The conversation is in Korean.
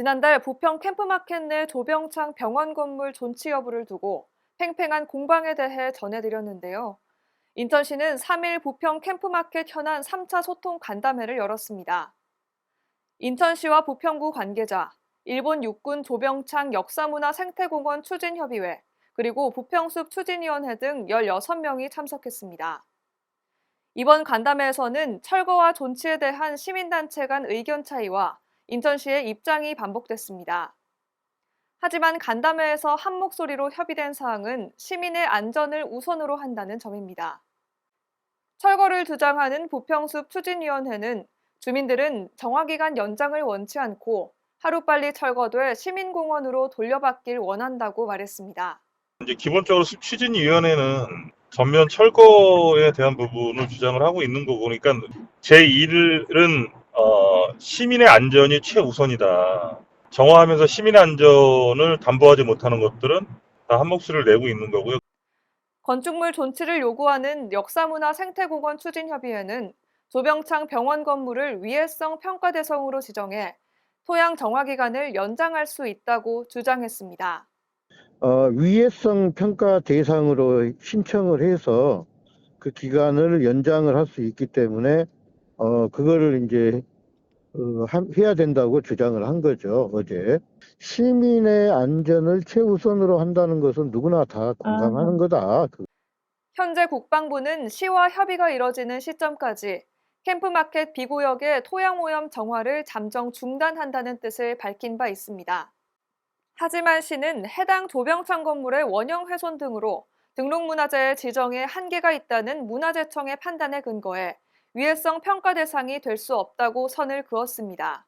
지난달 부평 캠프마켓 내 조병창 병원 건물 존치 여부를 두고 팽팽한 공방에 대해 전해드렸는데요. 인천시는 3일 부평 캠프마켓 현안 3차 소통 간담회를 열었습니다. 인천시와 부평구 관계자, 일본 육군 조병창 역사문화 생태공원 추진협의회, 그리고 부평숲 추진위원회 등 16명이 참석했습니다. 이번 간담회에서는 철거와 존치에 대한 시민단체 간 의견 차이와 인천시의 입장이 반복됐습니다. 하지만 간담회에서 한 목소리로 협의된 사항은 시민의 안전을 우선으로 한다는 점입니다. 철거를 주장하는 부평숲 추진위원회는 주민들은 정화기간 연장을 원치 않고 하루빨리 철거돼 시민공원으로 돌려받길 원한다고 말했습니다. 이제 기본적으로 숲 추진위원회는 전면 철거에 대한 부분을 주장을 하고 있는 거 보니까 제 일은 어, 시민의 안전이 최우선이다. 정화하면서 시민의 안전을 담보하지 못하는 것들은 다 한 목소리를 내고 있는 거고요. 건축물 존치를 요구하는 역사문화 생태공원 추진협의회는 조병창 병원 건물을 위해성 평가 대상으로 지정해 토양 정화 기간을 연장할 수 있다고 주장했습니다. 어, 위해성 평가 대상으로 신청을 해서 그 기간을 연장을 할 수 있기 때문에 어, 그거를 이제 해야 된다고 주장을 한 거죠, 어제. 시민의 안전을 최우선으로 한다는 것은 누구나 다 공감하는 거다. 그- 현재 국방부는 시와 협의가 이뤄지는 시점까지 캠프마켓 B구역의 토양오염 정화를 잠정 중단한다는 뜻을 밝힌 바 있습니다. 하지만 시는 해당 조병창 건물의 원형 훼손 등으로 등록문화재의 지정에 한계가 있다는 문화재청의 판단에 근거해 위해성 평가 대상이 될 수 없다고 선을 그었습니다.